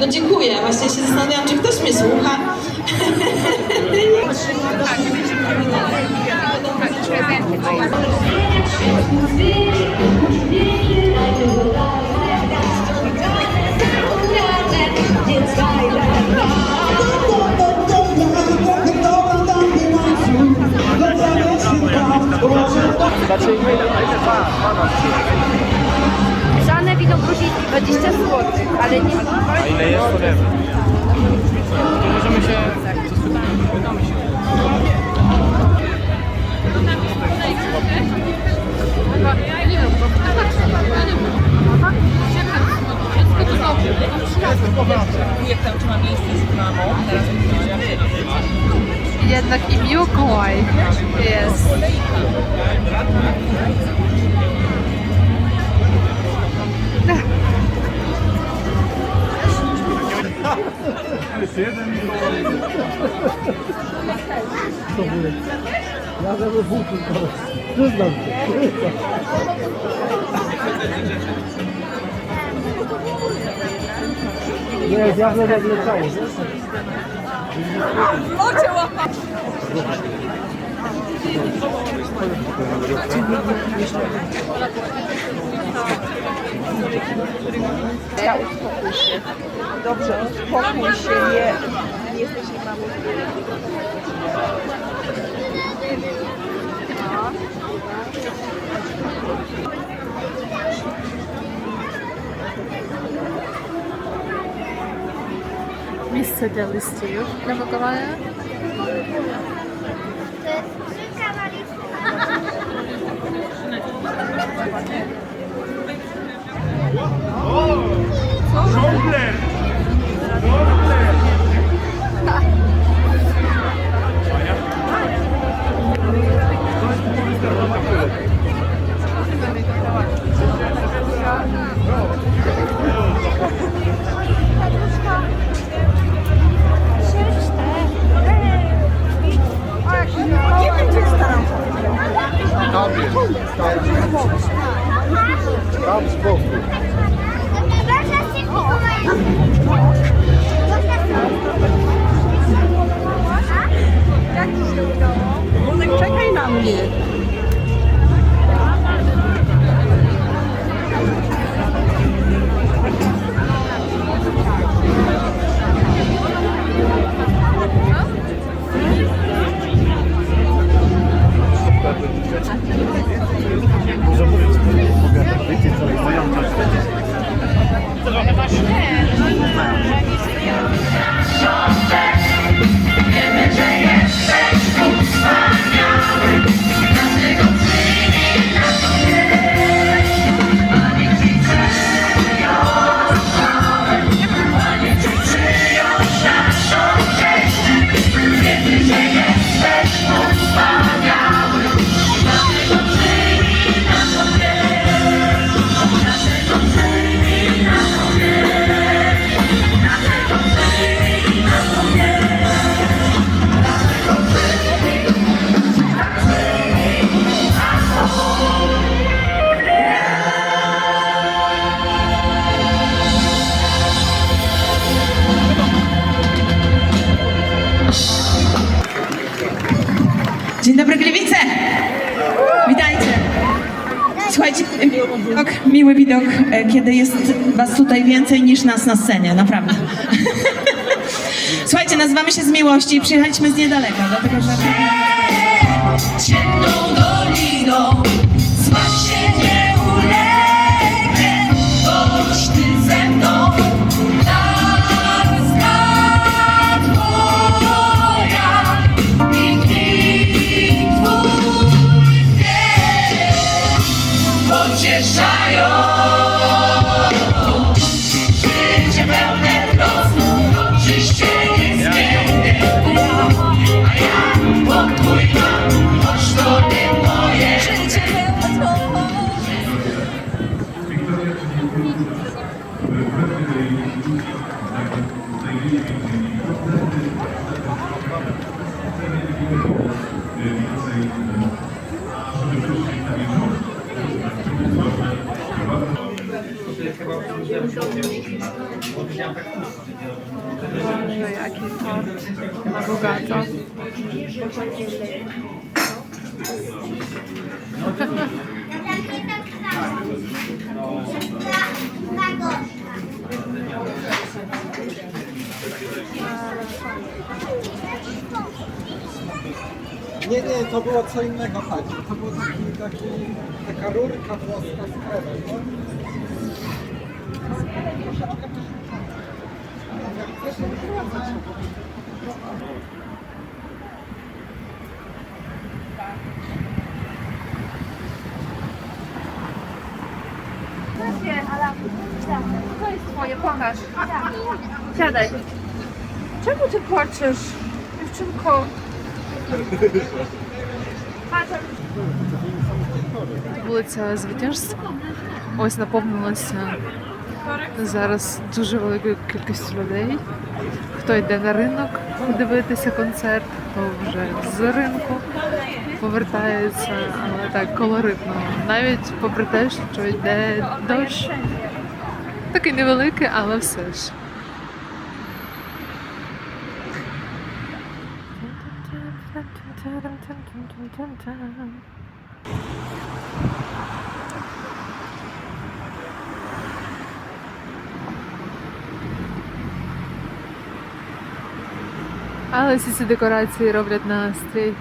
No dziękuję, właśnie się zastanawiałam, czy ktoś mnie słucha. Grzane wino gruzińskie 20 zł, ale nie A ile jest, to. To możemy się... Co spytamy się. Wujek tam trzyma miejsce z mamą, teraz jednak i Mikołaj jest. Ya da bu bulsun. Hızla. Ne cevap verebilirsiniz? O cevap. Thank you. Dobrze, uspokój się, nie, nie jesteś nie mamą. Miejsce dla listów napakowane. Miły widok, e, kiedy jest was tutaj więcej niż nas na scenie, naprawdę. Słuchajcie, nazywamy się z miłości i przyjechaliśmy z niedaleka, dlatego że... ciemną doliną Zmasz się nie ulegnie ze mną Boże, jaki tort. Na bogato. Nie, nie, to było co innego, patrz. To był taki, taki, taka rurka włoska z krewem. no. To jest twoje, pokaż. Siadaj. Czemu ty płaczesz, dziewczynko? Вулиця Звитяжська. Ось наповнилася зараз дуже великою кількістю людей. Хто йде на ринок дивитися концерт, хто вже з ринку повертається, але так колоритно. Навіть попри те, що йде дощ. Такий невеликий, але все ж. Але всі ці декорації роблять настрій.